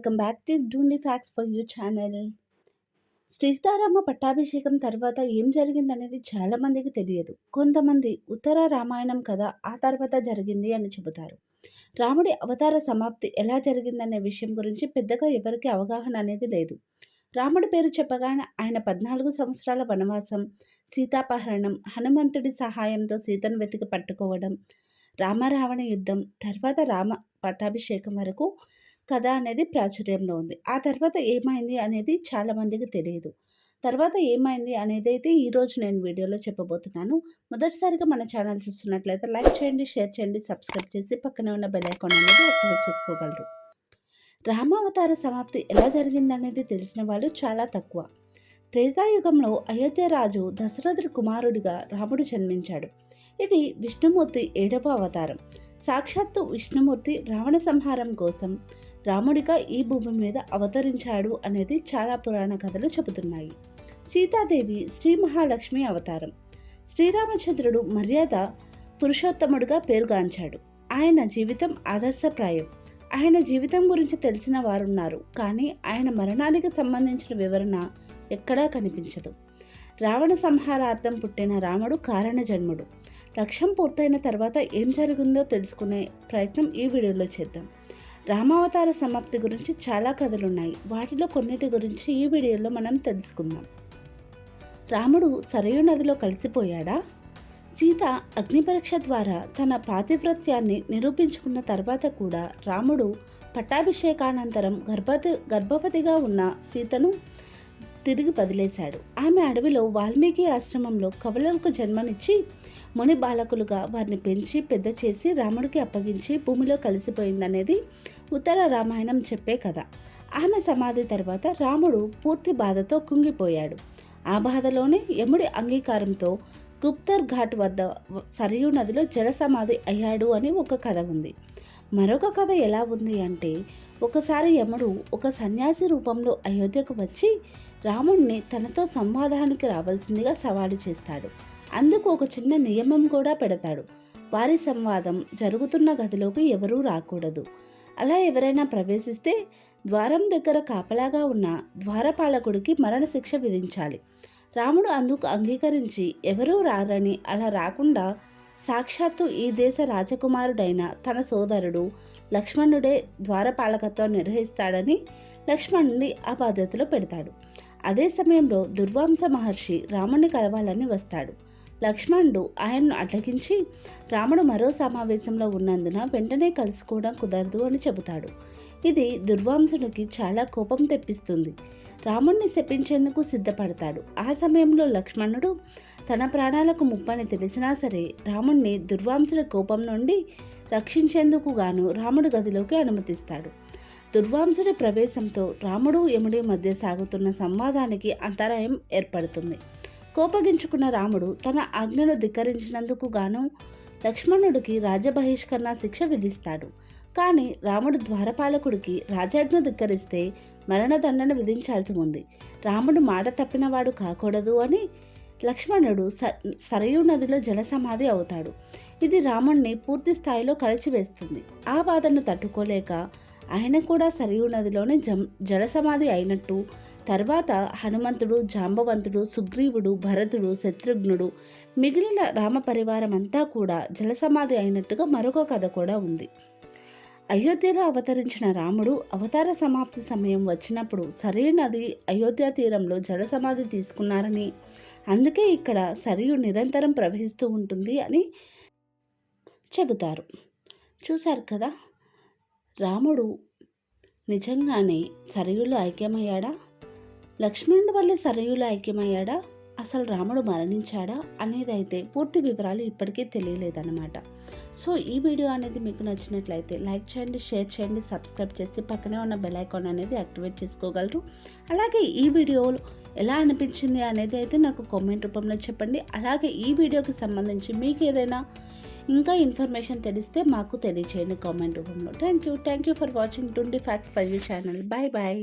Welcome back to Dhoondi facts for you channel. Sitarama పట్టాభిషేకం తర్వాత ఏం జరిగిందనేది చాలామందికి తెలియదు. కొంతమంది ఉత్తర రామాయణం కథ ఆ తర్వాత జరిగింది అని చెబుతారు. రాముడి అవతార సమాప్తి ఎలా జరిగిందనే విషయం గురించి పెద్దగా ఎవరికి అవగాహన అనేది లేదు. రాముడి పేరు చెప్పగానే ఆయన పద్నాలుగు సంవత్సరాల వనవాసం సీతాపహరణం హనుమంతుడి సహాయంతో సీతను వెతికి పట్టుకోవడం రామరావణ యుద్ధం తర్వాత రామ పట్టాభిషేకం వరకు కథ అనేది ప్రాచుర్యంలో ఉంది. ఆ తర్వాత ఏమైంది అనేది చాలామందికి తెలియదు. తర్వాత ఏమైంది అనేది అయితే ఈరోజు నేను వీడియోలో చెప్పబోతున్నాను. మొదటిసారిగా మన ఛానల్ చూస్తున్నట్లయితే లైక్ చేయండి షేర్ చేయండి సబ్స్క్రైబ్ చేసి పక్కనే ఉన్న బెల్ అకౌంట్ అనేది యాక్టివేట్ చేసుకోగలరు. రామావతార సమాప్తి ఎలా జరిగిందనేది తెలిసిన వాళ్ళు చాలా తక్కువ. త్రేతాయుగంలో అయోధ్య రాజు దశరథుడి కుమారుడిగా రాముడు జన్మించాడు. ఇది విష్ణుమూర్తి ఏడవ అవతారం. సాక్షాత్తు విష్ణుమూర్తి రావణ సంహారం కోసం రాముడిగా ఈ భూమి మీద అవతరించాడు అనేది చాలా పురాణ కథలు చెబుతున్నాయి. సీతాదేవి శ్రీ మహాలక్ష్మి అవతారం. శ్రీరామచంద్రుడు మర్యాద పురుషోత్తముడుగా పేరుగాంచాడు. ఆయన జీవితం ఆదర్శప్రాయం. ఆయన జీవితం గురించి తెలిసిన వారున్నారు. కానీ ఆయన మరణానికి సంబంధించిన వివరణ ఎక్కడా కనిపించదు. రావణ సంహారార్థం పుట్టిన రాముడు కారణ జన్ముడు లక్ష్యం పూర్తయిన తర్వాత ఏం జరిగిందో తెలుసుకునే ప్రయత్నం ఈ వీడియోలో చేద్దాం. రామావతార సమాప్తి గురించి చాలా కథలు ఉన్నాయి వాటిలో కొన్నిటి గురించి ఈ వీడియోలో మనం తెలుసుకుందాం. రాముడు సరయు నదిలో కలిసిపోయాడా? సీత అగ్నిపరీక్ష ద్వారా తన పాతివ్రత్యాన్ని నిరూపించుకున్న తర్వాత కూడా రాముడు పట్టాభిషేకానంతరం గర్భవతి గర్భవతిగా ఉన్న సీతను తిరిగి వదిలేశాడు. ఆమె అడవిలో వాల్మీకి ఆశ్రమంలో కవలలకు జన్మనిచ్చి ముని బాలకులుగా వారిని పెంచి పెద్ద చేసి రాముడికి అప్పగించి భూమిలో కలిసిపోయిందనేది ఉత్తర రామాయణం చెప్పే కథ. ఆమె సమాధి తర్వాత రాముడు పూర్తి బాధతో కుంగిపోయాడు. ఆ బాధలోనే యముడి అంగీకారంతో గుప్తర్ ఘాట్ వద్ద సరియు నదిలో జల సమాధి అయ్యాడు అని ఒక కథ ఉంది. మరొక కథ ఎలా ఉంది అంటే ఒకసారి యముడు ఒక సన్యాసి రూపంలో అయోధ్యకు వచ్చి రాముణ్ణి తనతో సంవాదానికి రావాల్సిందిగా సవాలు చేస్తాడు. అందుకు ఒక చిన్న నియమం కూడా పెడతాడు. వారి సంవాదం జరుగుతున్న గదిలోకి ఎవరూ రాకూడదు. అలా ఎవరైనా ప్రవేశిస్తే ద్వారం దగ్గర కాపలాగా ఉన్న ద్వారపాలకుడికి మరణశిక్ష విధించాలి. రాముడు అందుకు అంగీకరించి ఎవరూ రారని అలా రాకుండా సాక్షాత్తు ఈ దేశ రాజకుమారుడైన తన సోదరుడు లక్ష్మణుడే ద్వారపాలకత్వం నిర్వహిస్తాడని లక్ష్మణుని ఆ బాధ్యతలో పెడతాడు. అదే సమయంలో దుర్వాంస మహర్షి రాముణ్ణి కలవాలని వస్తాడు. లక్ష్మణుడు ఆయన్ను అడ్డగించి రాముడు మరో సమావేశంలో ఉన్నందున వెంటనే కలుసుకోవడం కుదరదు అని చెబుతాడు. ఇది దుర్వాంసునికి చాలా కోపం తెప్పిస్తుంది. రాముణ్ణి శపించేందుకు సిద్ధపడతాడు. ఆ సమయంలో లక్ష్మణుడు తన ప్రాణాలకు ముప్పని తెలిసినా సరే రాముణ్ణి దుర్వాంసుల కోపం నుండి రక్షించేందుకు గాను రాముడు గదిలోకి అనుమతిస్తాడు. దుర్వాంసుడి ప్రవేశంతో రాముడు యముడి మధ్య సాగుతున్న సంవాదానికి అంతరాయం ఏర్పడుతుంది. కోపగించుకున్న రాముడు తన ఆజ్ఞను ధిక్కరించినందుకు గాను లక్ష్మణుడికి రాజబహిష్కరణ శిక్ష విధిస్తాడు. కానీ రాముడు ద్వారపాలకుడికి రాజాజ్ఞ ధిక్కరిస్తే మరణదండన విధించాల్సి ఉంది. రాముడు మాట తప్పినవాడు కాకూడదు అని లక్ష్మణుడు స సరయూ నదిలో జలసమాధి అవుతాడు. ఇది రాముణ్ణి పూర్తి స్థాయిలో కలిచివేస్తుంది ఆ బాధను తట్టుకోలేక ఆయన కూడా సరయూ నదిలోనే జం జలసమాధి అయినట్టు తర్వాత హనుమంతుడు జాంబవంతుడు సుగ్రీవుడు భరతుడు శత్రుఘ్నుడు మిగిలిన రామ పరివారం అంతా కూడా జలసమాధి అయినట్టుగా మరొక కథ కూడా ఉంది. అయోధ్యలో అవతరించిన రాముడు అవతార సమాప్తి సమయం వచ్చినప్పుడు సరియు నది అయోధ్య తీరంలో జలసమాధి తీసుకున్నారని అందుకే ఇక్కడ సరియు నిరంతరం ప్రవహిస్తూ ఉంటుంది అని చెబుతారు. చూశారు కదా? రాముడు నిజంగానే సరయులు ఐక్యమయ్యాడా? లక్ష్మణుడు వల్లే సరయులు ఐక్యమయ్యాడా? అసలు రాముడు మరణించాడా అనేది అయితే పూర్తి వివరాలు ఇప్పటికీ తెలియలేదన్నమాట. సో ఈ వీడియో అనేది మీకు నచ్చినట్లయితే లైక్ చేయండి షేర్ చేయండి సబ్స్క్రైబ్ చేసి పక్కనే ఉన్న బెల్ ఐకాన్ అనేది యాక్టివేట్ చేసుకోగలరు. అలాగే ఈ వీడియోలో ఎలా అనిపించింది అనేది అయితే నాకు కామెంట్ రూపంలో చెప్పండి. అలాగే ఈ వీడియోకి సంబంధించి మీకు ఏదైనా ఇంకా ఇన్ఫర్మేషన్ తెలిస్తే మాకు తెలియచేయండి కామెంట్ రూపంలో. Thank you. Thank you for watching. Twenty facts five channel. Bye bye